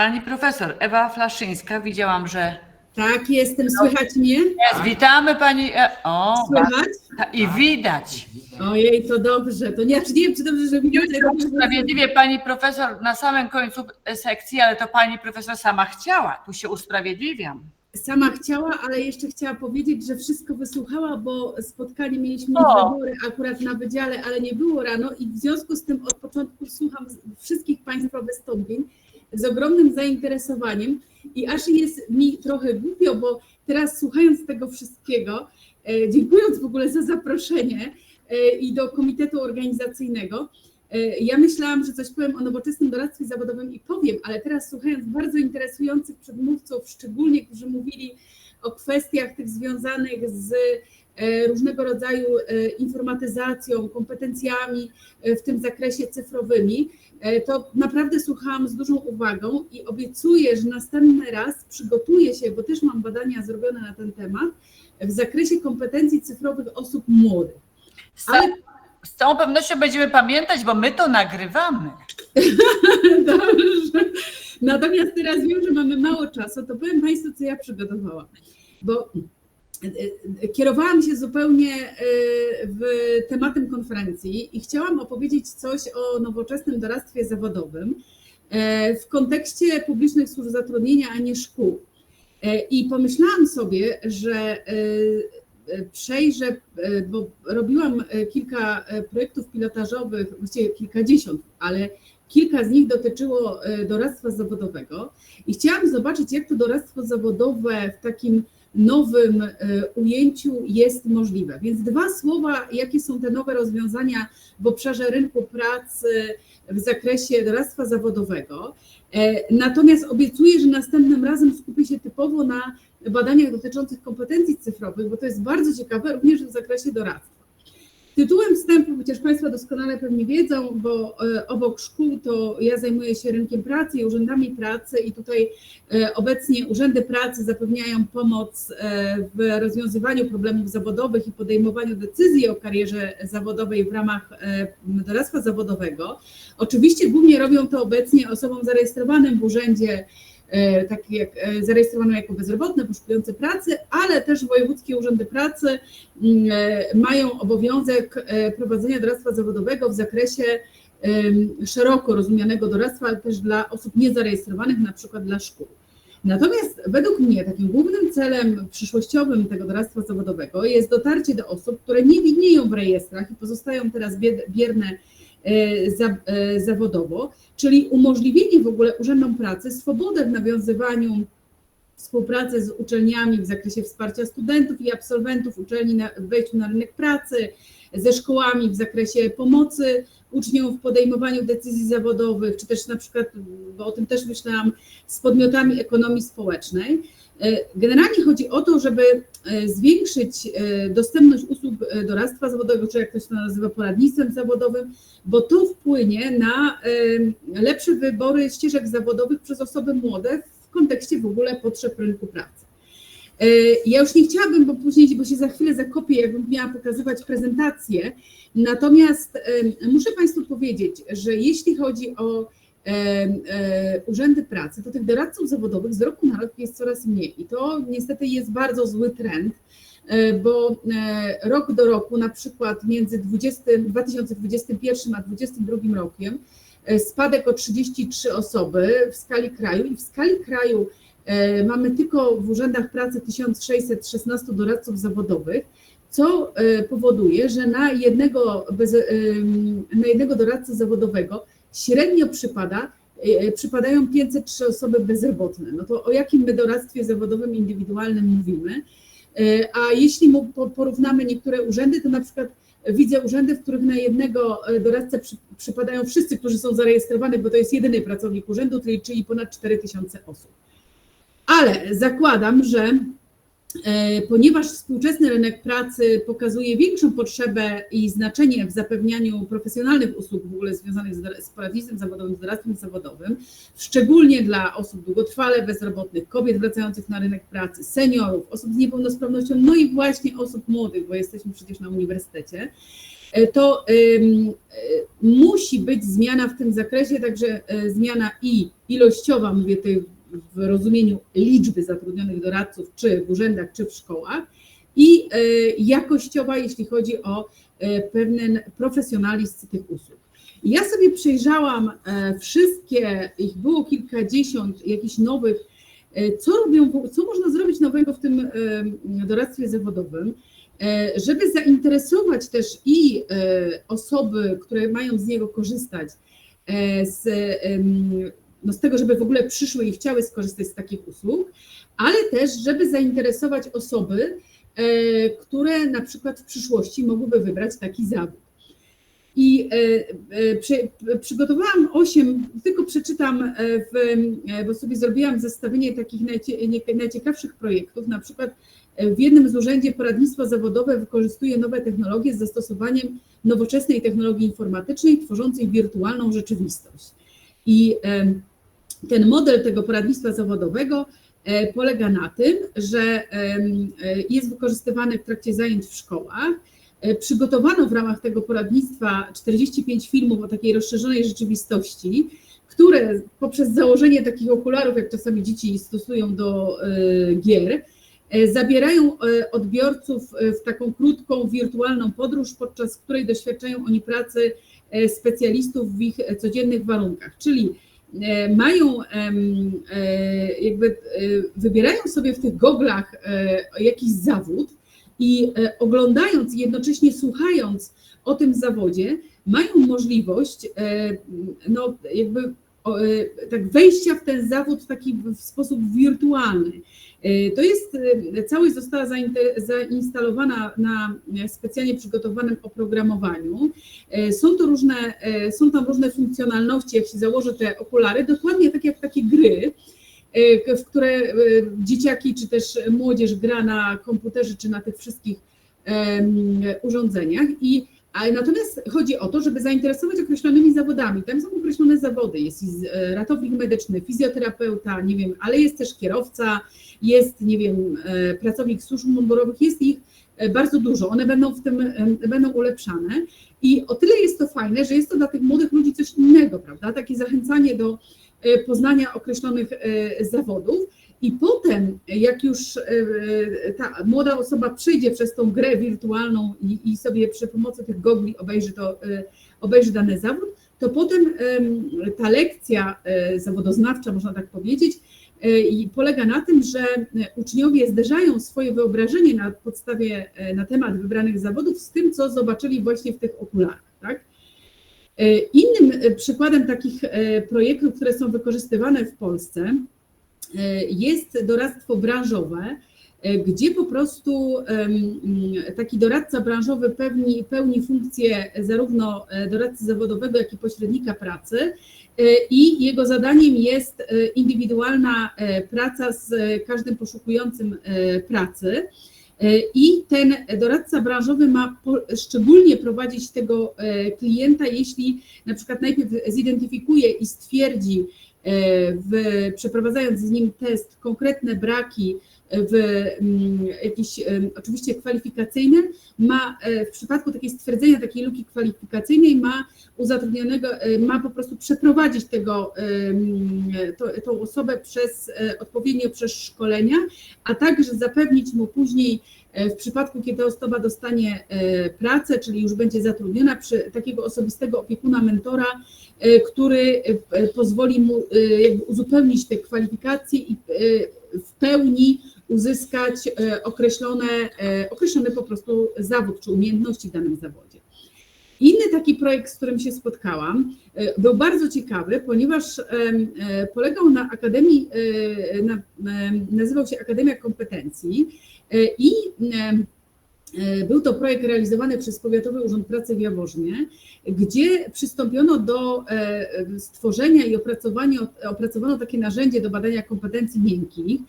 Pani profesor Ewa Flaszyńska, widziałam, że Tak, jestem. Słychać mnie? jest. Witamy pani. E... O, Słychać? ba- i widać. Ojej, to dobrze. To nie, nie wiem, czy dobrze, że widać. Usprawiedliwie pani profesor na samym końcu sekcji, ale to pani profesor sama chciała. Tu się usprawiedliwiam. Sama chciała, ale jeszcze chciała powiedzieć, że wszystko wysłuchała, bo spotkanie mieliśmy O. wybory akurat na wydziale, ale nie było rano i w związku z tym od początku słucham wszystkich Państwa wystąpień z ogromnym zainteresowaniem i aż jest mi trochę głupio, bo teraz słuchając tego wszystkiego, e, dziękując w ogóle za zaproszenie e, i do komitetu organizacyjnego, ja myślałam, że coś powiem o nowoczesnym doradztwie zawodowym i powiem, ale teraz słuchając bardzo interesujących przedmówców, szczególnie którzy mówili o kwestiach tych związanych z e, różnego rodzaju e, informatyzacją, kompetencjami e, w tym zakresie cyfrowymi, e, to naprawdę słuchałam z dużą uwagą i obiecuję, że następny raz przygotuję się, bo też mam badania zrobione na ten temat, w zakresie kompetencji cyfrowych osób młodych. Całą, z całą pewnością będziemy pamiętać, bo my to nagrywamy. Dobrze. Natomiast teraz wiem, że mamy mało czasu, to powiem Państwu, co ja przygotowałam. Bo e, e, kierowałam się zupełnie e, w tematem konferencji i chciałam opowiedzieć coś o nowoczesnym doradztwie zawodowym w kontekście publicznych służb zatrudnienia, a nie szkół. I pomyślałam sobie, że przejrzę, e, bo robiłam e, kilka e, projektów pilotażowych, właściwie kilkadziesiąt, ale Kilka z nich dotyczyło doradztwa zawodowego i chciałam zobaczyć, jak to doradztwo zawodowe w takim nowym ujęciu jest możliwe. Więc dwa słowa, jakie są te nowe rozwiązania w obszarze rynku pracy w zakresie doradztwa zawodowego. Natomiast obiecuję, że następnym razem skupię się typowo na badaniach dotyczących kompetencji cyfrowych, bo to jest bardzo ciekawe również w zakresie doradztwa. Tytułem wstępu, chociaż Państwo doskonale pewnie wiedzą, bo e, obok szkół to ja zajmuję się rynkiem pracy i urzędami pracy i tutaj e, obecnie urzędy pracy zapewniają pomoc e, w rozwiązywaniu problemów zawodowych i podejmowaniu decyzji o karierze zawodowej w ramach doradztwa zawodowego. Oczywiście głównie robią to obecnie osobom zarejestrowanym w urzędzie takie jak e, zarejestrowane jako bezrobotne, poszukujące pracy, ale też wojewódzkie urzędy pracy mm, e, mają obowiązek e, prowadzenia doradztwa zawodowego w zakresie szeroko rozumianego doradztwa, ale też dla osób niezarejestrowanych, na przykład dla szkół. Natomiast według mnie takim głównym celem przyszłościowym tego doradztwa zawodowego jest dotarcie do osób, które nie widnieją w rejestrach i pozostają teraz bierne e, e, zawodowo, czyli umożliwienie w ogóle urzędom pracy swobodę w nawiązywaniu współpracy z uczelniami w zakresie wsparcia studentów i absolwentów uczelni w wejściu na rynek pracy, ze szkołami w zakresie pomocy uczniom w podejmowaniu decyzji zawodowych, czy też na przykład, bo o tym też myślałam, z podmiotami ekonomii społecznej. E, Generalnie chodzi o to, żeby e, zwiększyć e, dostępność usług doradztwa zawodowego, czy jak to się nazywa poradnictwem zawodowym, bo to wpłynie na lepsze wybory ścieżek zawodowych przez osoby młode w kontekście w ogóle potrzeb rynku pracy. Ja już nie chciałabym, bo później, bo się za chwilę zakopię, jakbym miała pokazywać prezentację. Natomiast muszę Państwu powiedzieć, że jeśli chodzi o urzędy pracy, to tych doradców zawodowych z roku na rok jest coraz mniej. I to niestety jest bardzo zły trend, e, bo e, rok do roku, na przykład między 20, 2021 a 2022 rokiem, e, spadek o 33 osoby w skali kraju i w skali kraju e, mamy tylko w urzędach pracy 1616 doradców zawodowych, co e, powoduje, że na jednego, bez, na jednego doradcę zawodowego średnio przypada, e, przypadają 503 osoby bezrobotne. No to o jakim my doradztwie zawodowym indywidualnym mówimy? E, A jeśli porównamy niektóre urzędy, to na przykład widzę urzędy, w których na jednego e, doradcę przy, przypadają wszyscy, którzy są zarejestrowani, bo to jest jedyny pracownik urzędu, czyli, czyli ponad 4000 osób. Ale zakładam, że e, ponieważ współczesny rynek pracy pokazuje większą potrzebę i znaczenie w zapewnianiu profesjonalnych usług w ogóle związanych z, poradnictwem zawodowym, z doradztwem zawodowym, szczególnie dla osób długotrwale bezrobotnych, kobiet wracających na rynek pracy, seniorów, osób z niepełnosprawnością, no i właśnie osób młodych, bo jesteśmy przecież na uniwersytecie, e, to y, musi być zmiana w tym zakresie, także zmiana i ilościowa, mówię tutaj w rozumieniu liczby zatrudnionych doradców, czy w urzędach, czy w szkołach, i y, jakościowa, jeśli chodzi o y, pewien profesjonalizm tych usług. Ja sobie przejrzałam e, wszystkie, ich było kilkadziesiąt jakichś nowych, e, co robią, co można zrobić nowego w tym e, doradztwie zawodowym, e, żeby zainteresować też i e, osoby, które mają z niego korzystać, e, z, no z tego, żeby w ogóle przyszły i chciały skorzystać z takich usług, ale też, żeby zainteresować osoby, e, które na przykład w przyszłości mogłyby wybrać taki zawód. I e, e, przy, przygotowałam osiem, tylko przeczytam, w, bo sobie zrobiłam zestawienie takich najciekawszych projektów. Na przykład w jednym z urzędzie poradnictwo zawodowe wykorzystuje nowe technologie z zastosowaniem nowoczesnej technologii informatycznej tworzącej wirtualną rzeczywistość. I ten model tego poradnictwa zawodowego e, polega na tym, że e, jest wykorzystywany w trakcie zajęć w szkołach. E, Przygotowano w ramach tego poradnictwa 45 filmów o takiej rozszerzonej rzeczywistości, które poprzez założenie takich okularów, jak czasami dzieci stosują do gier, zabierają odbiorców w taką krótką, wirtualną podróż, podczas której doświadczają oni pracy specjalistów w ich codziennych warunkach. Czyli mają em, e, jakby e, wybierają sobie w tych goglach e, jakiś zawód i e, oglądając i jednocześnie słuchając o tym zawodzie, mają możliwość e, no jakby e, tak wejścia w ten zawód w taki w sposób wirtualny. E, To jest, e, całość została zainstalowana na specjalnie przygotowanym oprogramowaniu. Są to różne, są tam różne funkcjonalności, jak się założy te okulary, dokładnie tak jak takie gry, w które dzieciaki czy też młodzież gra na komputerze czy na tych wszystkich urządzeniach. I, a natomiast chodzi o to, żeby zainteresować określonymi zawodami. Tam są określone zawody. Jest e, ratownik medyczny, fizjoterapeuta, nie wiem, ale jest też kierowca, jest, nie wiem, e, pracownik służb mundurowych, jest ich e, bardzo dużo. One będą w tym, będą ulepszane. I o tyle jest to fajne, że jest to dla tych młodych ludzi coś innego, prawda? Takie zachęcanie do poznania określonych zawodów. I potem, jak już e, ta młoda osoba przejdzie przez tą grę wirtualną i, i sobie przy pomocy tych gogli obejrzy, to, e, obejrzy dany zawód, to potem em, ta lekcja e, zawodoznawcza, można tak powiedzieć, polega na tym, że uczniowie zderzają swoje wyobrażenie na podstawie, na temat wybranych zawodów z tym, co zobaczyli właśnie w tych okularach. Tak? Innym przykładem takich projektów, które są wykorzystywane w Polsce, jest doradztwo branżowe, e, gdzie po prostu mm, taki doradca branżowy pełni, pełni funkcję zarówno e, doradcy zawodowego, jak i pośrednika pracy. e, I jego zadaniem jest e, indywidualna e, praca z e, każdym poszukującym e, pracy. E, I ten doradca branżowy ma szczególnie prowadzić tego e, klienta, jeśli na przykład najpierw zidentyfikuje i stwierdzi, e, w, przeprowadzając z nim test, konkretne braki w mm, jakiś oczywiście kwalifikacyjnym, ma e, w przypadku takiej stwierdzenia takiej luki kwalifikacyjnej ma u zatrudnionego, e, ma po prostu przeprowadzić tego, to, tą osobę przez e, odpowiednio przez szkolenia, a także zapewnić mu później w przypadku, kiedy osoba dostanie pracę, czyli już będzie zatrudniona, przy takiego osobistego opiekuna, mentora, który pozwoli mu jakby uzupełnić te kwalifikacje i w pełni uzyskać e, określone, e, określony po prostu zawód czy umiejętności w danym zawodzie. Inny taki projekt, z którym się spotkałam, e, był bardzo ciekawy, ponieważ polegał na Akademii, na, em, nazywał się Akademia Kompetencji i Był to projekt realizowany przez Powiatowy Urząd Pracy w Jaworznie, gdzie przystąpiono do e, stworzenia i opracowania, opracowano takie narzędzie do badania kompetencji miękkich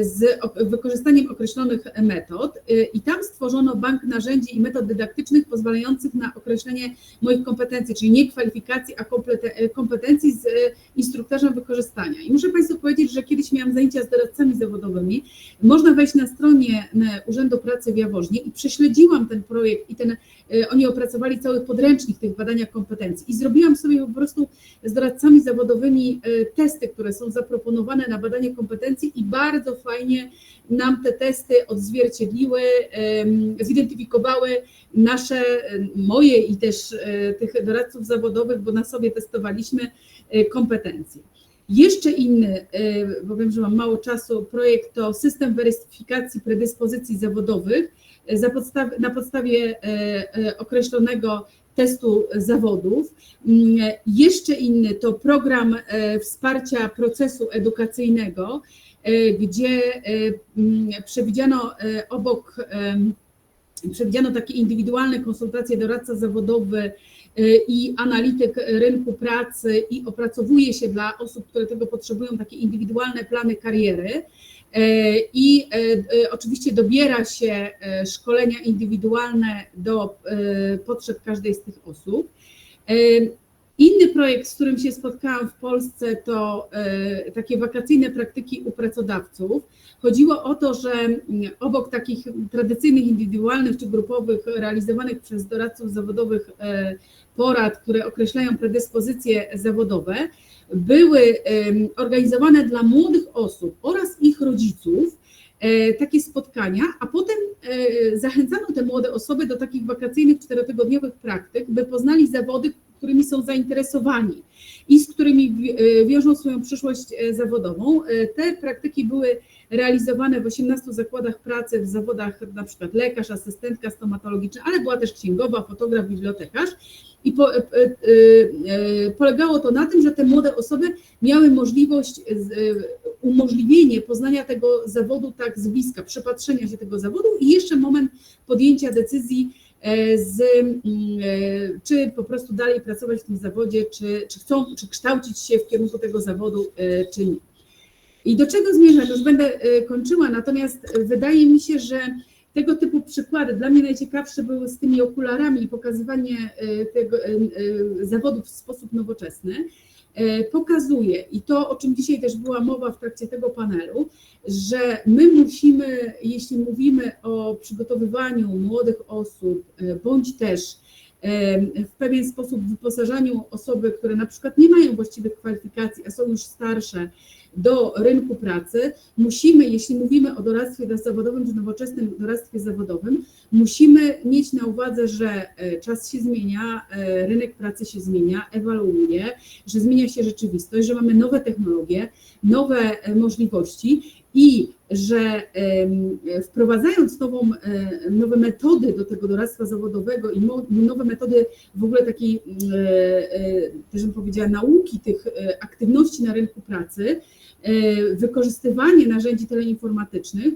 z wykorzystaniem określonych metod e, i tam stworzono bank narzędzi i metod dydaktycznych pozwalających na określenie moich kompetencji, czyli nie kwalifikacji, a e, kompetencji z e, instruktarzem wykorzystania. I muszę Państwu powiedzieć, że kiedyś miałam zajęcia z doradcami zawodowymi, można wejść na stronie Urzędu Pracy w Jaworznie i prześledziłam ten projekt i ten, oni opracowali cały podręcznik tych badania kompetencji i zrobiłam sobie po prostu z doradcami zawodowymi e, testy, które są zaproponowane na badanie kompetencji i bardzo fajnie nam te testy odzwierciedliły, zidentyfikowały nasze, moje i też e, tych doradców zawodowych, bo na sobie testowaliśmy kompetencje. Jeszcze inny, bo wiem, że mam mało czasu, projekt to system weryfikacji predyspozycji zawodowych za podstaw, na podstawie e, e, określonego testu zawodów. Mm, Jeszcze inny to program e, wsparcia procesu edukacyjnego, gdzie mm, przewidziano obok przewidziano takie indywidualne konsultacje doradca zawodowy i analityk rynku pracy i opracowuje się dla osób, które tego potrzebują, takie indywidualne plany kariery. E, I e, e, oczywiście dobiera się szkolenia indywidualne do potrzeb każdej z tych osób. Inny projekt, z którym się spotkałam w Polsce, to takie wakacyjne praktyki u pracodawców. Chodziło o to, że obok takich tradycyjnych, indywidualnych czy grupowych, realizowanych przez doradców zawodowych porad, które określają predyspozycje zawodowe, były organizowane dla młodych osób oraz ich rodziców e, takie spotkania, a potem e, zachęcano te młode osoby do takich wakacyjnych czterotygodniowych praktyk, by poznali zawody, którymi są zainteresowani i z którymi e, wiążą swoją przyszłość zawodową. Te praktyki były realizowane w 18 zakładach pracy w zawodach przykład lekarz, asystentka stomatologiczna, ale była też księgowa, fotograf, bibliotekarz. I po, e, e, e, polegało to na tym, że te młode osoby miały możliwość, z- e, umożliwienie poznania tego zawodu tak z bliska, przepatrzenia się tego zawodu i jeszcze moment podjęcia decyzji, e, z, mm, e, czy po prostu dalej pracować w tym zawodzie, czy, czy chcą, czy kształcić się w kierunku tego zawodu, e, czy nie. I do czego zmierzam? Już będę e, kończyła, natomiast e, wydaje mi się, że tego typu przykłady, dla mnie najciekawsze były z tymi okularami i pokazywanie e, tego zawodów w sposób nowoczesny, pokazuje, i to o czym dzisiaj też była mowa w trakcie tego panelu, że my musimy, jeśli mówimy o przygotowywaniu młodych osób, bądź też w pewien sposób wyposażaniu osoby, które na przykład nie mają właściwych kwalifikacji, a są już starsze, do rynku pracy, musimy, jeśli mówimy o doradztwie zawodowym czy nowoczesnym doradztwie zawodowym, musimy mieć na uwadze, że e, czas się zmienia, e, rynek pracy się zmienia, ewoluuje, że zmienia się rzeczywistość, że mamy nowe technologie, nowe e, możliwości i że wprowadzając nową, e, nowe metody do tego doradztwa zawodowego i nowe metody w ogóle takiej, e, e, też bym powiedziała, nauki tych aktywności na rynku pracy, wykorzystywanie narzędzi teleinformatycznych,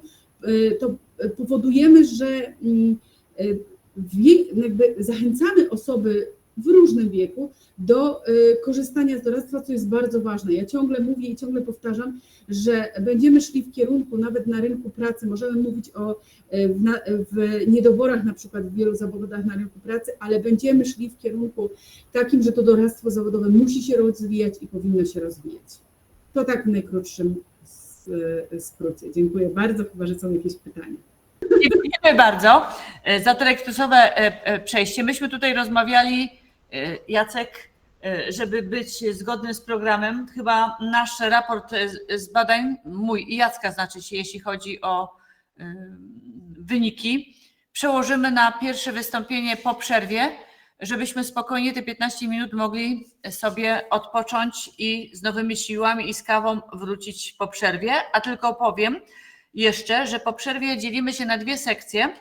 to powodujemy, że zachęcamy osoby w różnym wieku do e, korzystania z doradztwa, co jest bardzo ważne. Ja ciągle mówię i ciągle powtarzam, że będziemy szli w kierunku, nawet na rynku pracy, możemy mówić o e, w, niedoborach na przykład w wielu zawodach na rynku pracy, ale będziemy szli w kierunku takim, że to doradztwo zawodowe musi się rozwijać i powinno się rozwijać. To tak w najkrótszym s- skrócie. Dziękuję bardzo, chyba że są jakieś pytania. Dziękujemy bardzo za to ekspresowe przejście. Myśmy tutaj rozmawiali, Jacek, e, żeby być zgodnym z programem. Chyba nasz raport e, z- badań, mój i Jacka znaczy się, jeśli chodzi o e, wyniki, przełożymy na pierwsze wystąpienie po przerwie, żebyśmy spokojnie te 15 minut mogli sobie odpocząć i z nowymi siłami i z kawą wrócić po przerwie. A tylko powiem, jeszcze, że po przerwie dzielimy się na dwie sekcje.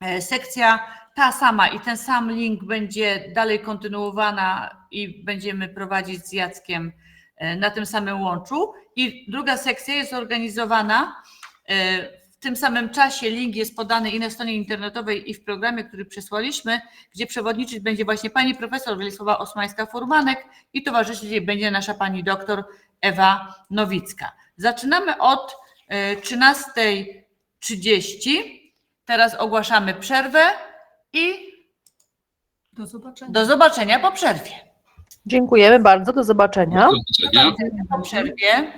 E, Sekcja ta sama i ten sam link będzie dalej kontynuowana i będziemy prowadzić z Jackiem e, na tym samym łączu. I druga sekcja jest organizowana e, w tym samym czasie link jest podany i na stronie internetowej, i w programie, który przesłaliśmy, gdzie przewodniczyć będzie właśnie pani profesor Wiesława Osmańska-Furmanek i towarzyszyć jej będzie nasza pani doktor Ewa Nowicka. Zaczynamy od e, 13.30. Teraz ogłaszamy przerwę i Do zobaczenia. do zobaczenia po przerwie. Dziękujemy bardzo, do zobaczenia. Do zobaczenia. Po przerwie.